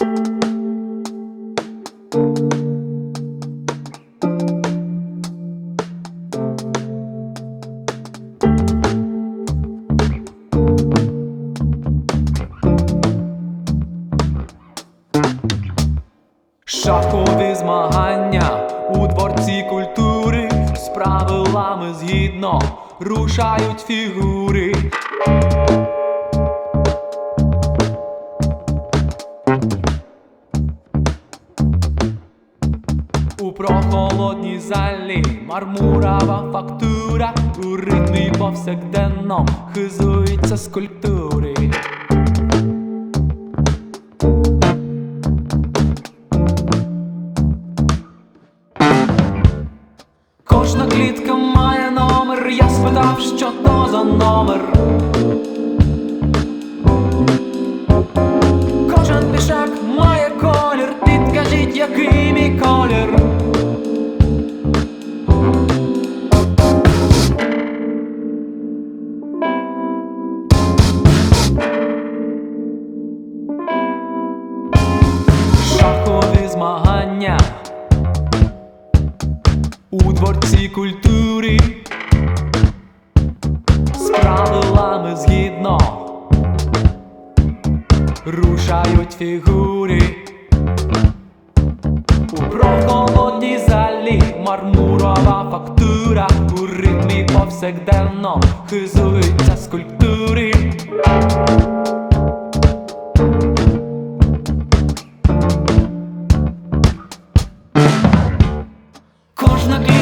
Шахові змагання у дворці культури з правилами згідно рушають фігури. У прохолодній залі мармурова фактура у ритмі повсякденно хизується скульптури. Кожна клітка має номер, я спитав, що то за номер. Змагання у дворці культури. З правилами згідно. Рушають фігури. У прохолодній залі мармурова фактура. У ритмі повсякденно хизуються скульптури. not.